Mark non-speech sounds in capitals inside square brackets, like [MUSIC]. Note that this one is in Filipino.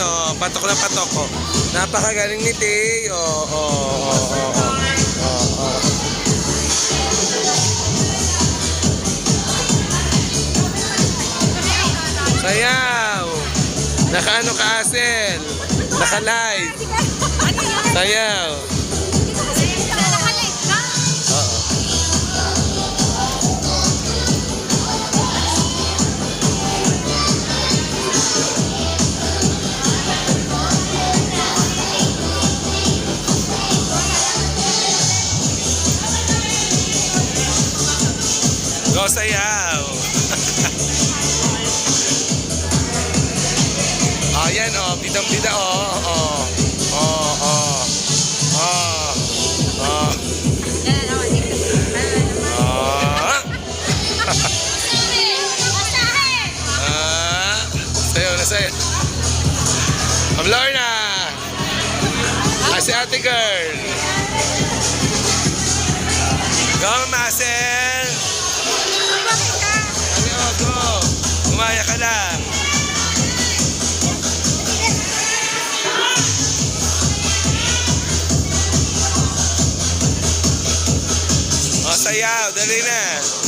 oh. Patok na patok, oh. Napakagaling ni Tay. Oh, oh, oh, oh, oh. oh, oh. Sayaw! Naka-ano ka, Asel? Naka-live. [LAUGHS] Sayaw. Go sayaw! oh, [LAUGHS] yan oh, bidang-bida oh, oh, oh, oh, oh, oh, oh. Ah, sayo. Ma'am Lorna! Ah, si ate girl. Go, Marcel! Sayaw. Dali na.